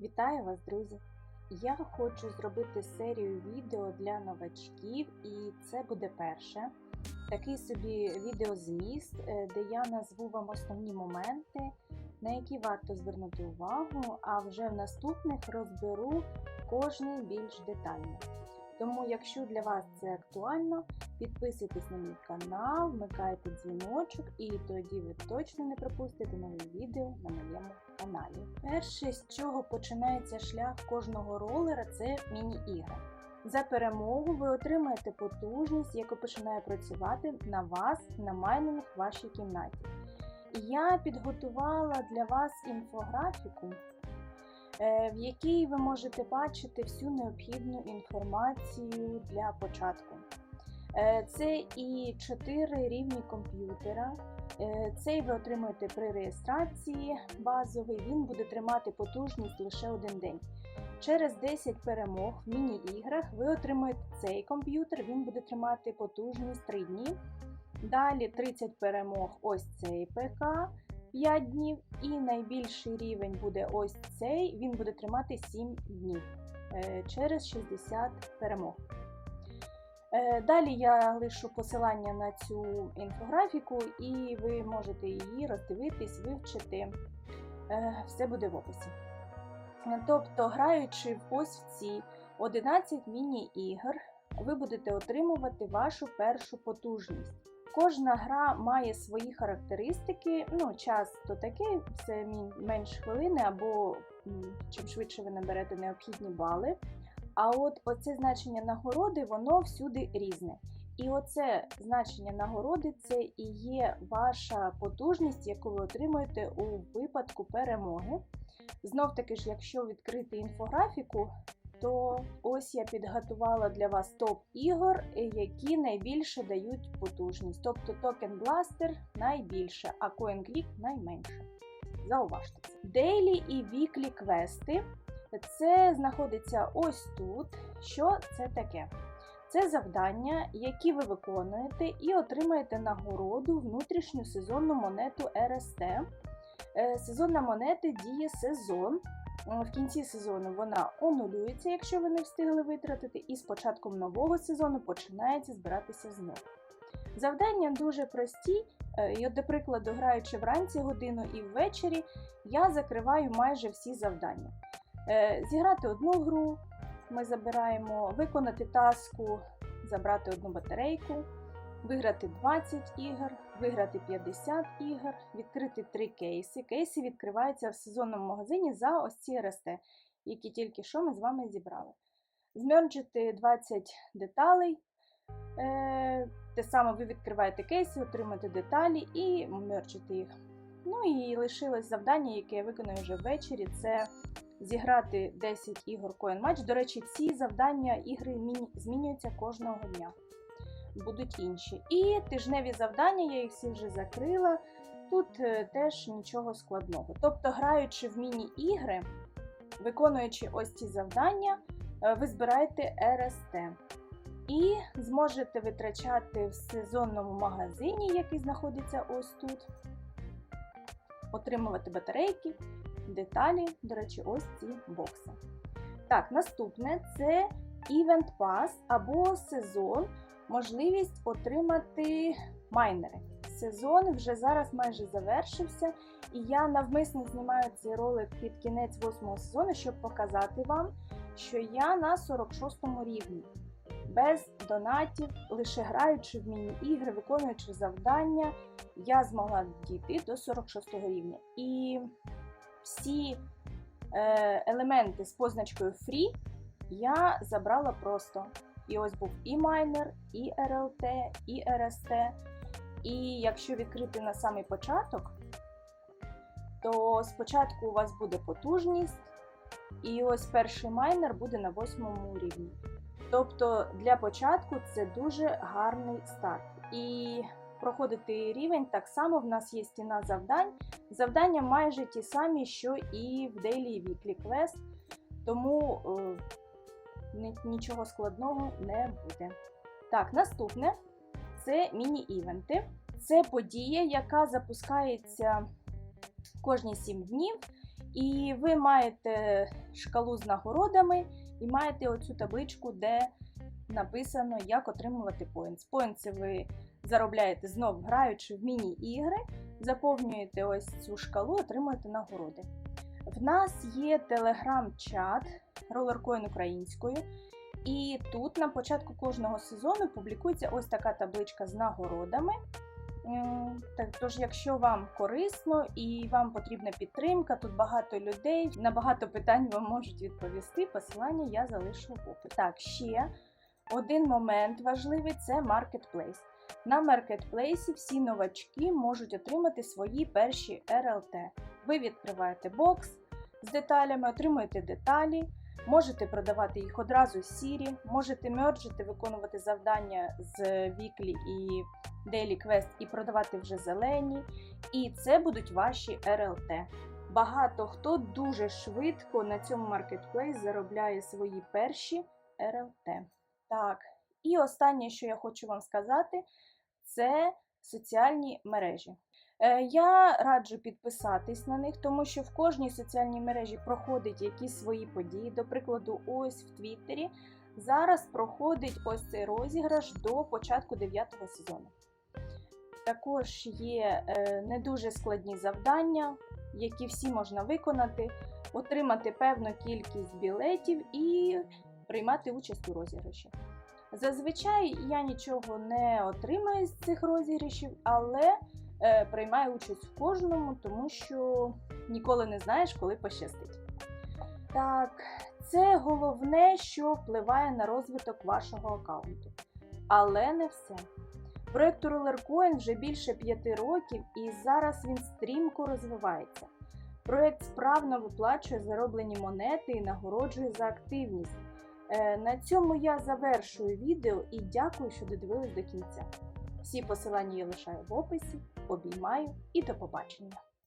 Вітаю вас, друзі! Я хочу зробити серію відео для новачків, і це буде перше. Такий собі відеозміст, е, де я назву вам основні моменти, на які варто звернути увагу, а вже в наступних розберу кожний більш детально. Тому, якщо для вас це актуально, підписуйтесь на мій канал, вмикайте дзвіночок, і тоді ви точно не пропустите нові відео на моєму каналі. Перше, з чого починається шлях кожного ролера, це міні-ігри. За перемогу ви отримаєте потужність, яка починає працювати на вас на майнинг вашій кімнаті. Я підготувала для вас інфографіку, в якій ви можете бачити всю необхідну інформацію для початку. Е, Це і 4 рівні комп'ютера. Е, Цей ви отримаєте при реєстрації базовий, він буде тримати потужність лише один день. Через 10 перемог в міні-іграх ви отримаєте цей комп'ютер, він буде тримати потужність 3 дні. Далі 30 перемог ось цей ПК 5 днів. І найбільший рівень буде ось цей, він буде тримати 7 днів е, через 60 перемог. Е, Далі я лишу посилання на цю інфографіку, і ви можете її роздивитись, вивчити. Е, Все буде в описі. Тобто, граючи ось в ці 11 міні-ігр, ви будете отримувати вашу першу потужність. Кожна гра має свої характеристики. Ну, час то такий, це менш хвилини, або чим швидше ви наберете необхідні бали. А от оце значення нагороди, воно всюди різне. І оце значення нагороди це і є ваша потужність, яку ви отримуєте у випадку перемоги. Знов таки ж, якщо відкрити інфографіку, то ось я підготувала для вас топ ігор, які найбільше дають потужність. Тобто Token Blaster найбільше, а CoinClick найменше. Зауважте це. Дейлі і віклі квести. Це знаходиться ось тут. Що це таке? Це завдання, які ви виконуєте, і отримаєте нагороду внутрішню сезонну монету РСТ. Е, Сезонна монета діє сезон. В кінці сезону вона онулюється, якщо ви не встигли витратити, і з початком нового сезону починається збиратися знову. Завдання дуже прості, е, і, до прикладу, граючи вранці годину і ввечері, я закриваю майже всі завдання. Е, Зіграти одну гру, ми забираємо, виконати таску, забрати одну батарейку, виграти 20 ігор, виграти 50 ігор, відкрити 3 кейси. Кейси відкриваються в сезонному магазині за ось ці РСТ, які тільки що ми з вами зібрали. Змерджити 20 деталей. Е, Те саме ви відкриваєте кейси, отримаєте деталі і мерчите їх. Ну і лишилось завдання, яке я виконую вже ввечері. Це зіграти 10 ігор Coin Match. До речі, ці завдання ігри змінюються кожного дня. Будуть інші. І тижневі завдання, я їх всі вже закрила. Тут е, теж нічого складного. Тобто, граючи в міні-ігри, виконуючи ось ці завдання, е, ви збираєте РСТ. І зможете витрачати в сезонному магазині, який знаходиться ось тут, отримувати батарейки, деталі, до речі, ось ці бокси. Так, наступне це Event Pass або сезон, можливість отримати майнери. Сезон вже зараз майже завершився, і я навмисно знімаю цей ролик під кінець восьмого сезону, щоб показати вам, що я на 46 рівні. Без донатів, лише граючи в міні-ігри, виконуючи завдання, я змогла дійти до 46 рівня. І всі е, елементи з позначкою Free я забрала просто. І ось був і майнер, і RLT, і RST. І якщо відкрити на самий початок, то спочатку у вас буде потужність, і ось перший майнер буде на восьмому рівні. Тобто для початку це дуже гарний старт. І проходити рівень так само в нас є стіна завдань. Завдання майже ті самі, що і в Daily Weekly Quest, тому е, нічого складного не буде. Так, наступне це міні-івенти. Це подія, яка запускається кожні 7 днів. І ви маєте шкалу з нагородами і маєте оцю табличку, де написано, як отримувати поінтс. Поінтси ви заробляєте знов граючи в міні-ігри, заповнюєте ось цю шкалу, отримуєте нагороди. В нас є телеграм-чат Rollercoin українською. І тут на початку кожного сезону публікується ось така табличка з нагородами. Так, тож, якщо вам корисно і вам потрібна підтримка, тут багато людей, на багато питань вам можуть відповісти. Посилання я залишу в описі. Так, ще один момент важливий це Marketplace. На маркетплейсі всі новачки можуть отримати свої перші РЛТ. Ви відкриваєте бокс з деталями, отримуєте деталі, можете продавати їх одразу з сірі, можете мерджити, виконувати завдання з Weekly і Daily Quest і продавати вже зелені. І це будуть ваші РЛТ. Багато хто дуже швидко на цьому маркетплейс заробляє свої перші РЛТ. Так, і останнє, що я хочу вам сказати, це соціальні мережі. Е, Я раджу підписатись на них, тому що в кожній соціальній мережі проходять якісь свої події. До прикладу, ось в Твіттері зараз проходить ось цей розіграш до початку 9 сезону. Також є е, не дуже складні завдання, які всі можна виконати, отримати певну кількість білетів і приймати участь у розіграші. Зазвичай я нічого не отримаю з цих розіграшів, але е, приймаю участь в кожному, тому що ніколи не знаєш, коли пощастить. Так, це головне, що впливає на розвиток вашого аккаунту. Але не все. Проєкту Rollercoin вже більше п'яти років і зараз він стрімко розвивається. Проєкт справно виплачує зароблені монети і нагороджує за активність. Е, На цьому я завершую відео і дякую, що додивились до кінця. Всі посилання я лишаю в описі. Обіймаю і до побачення!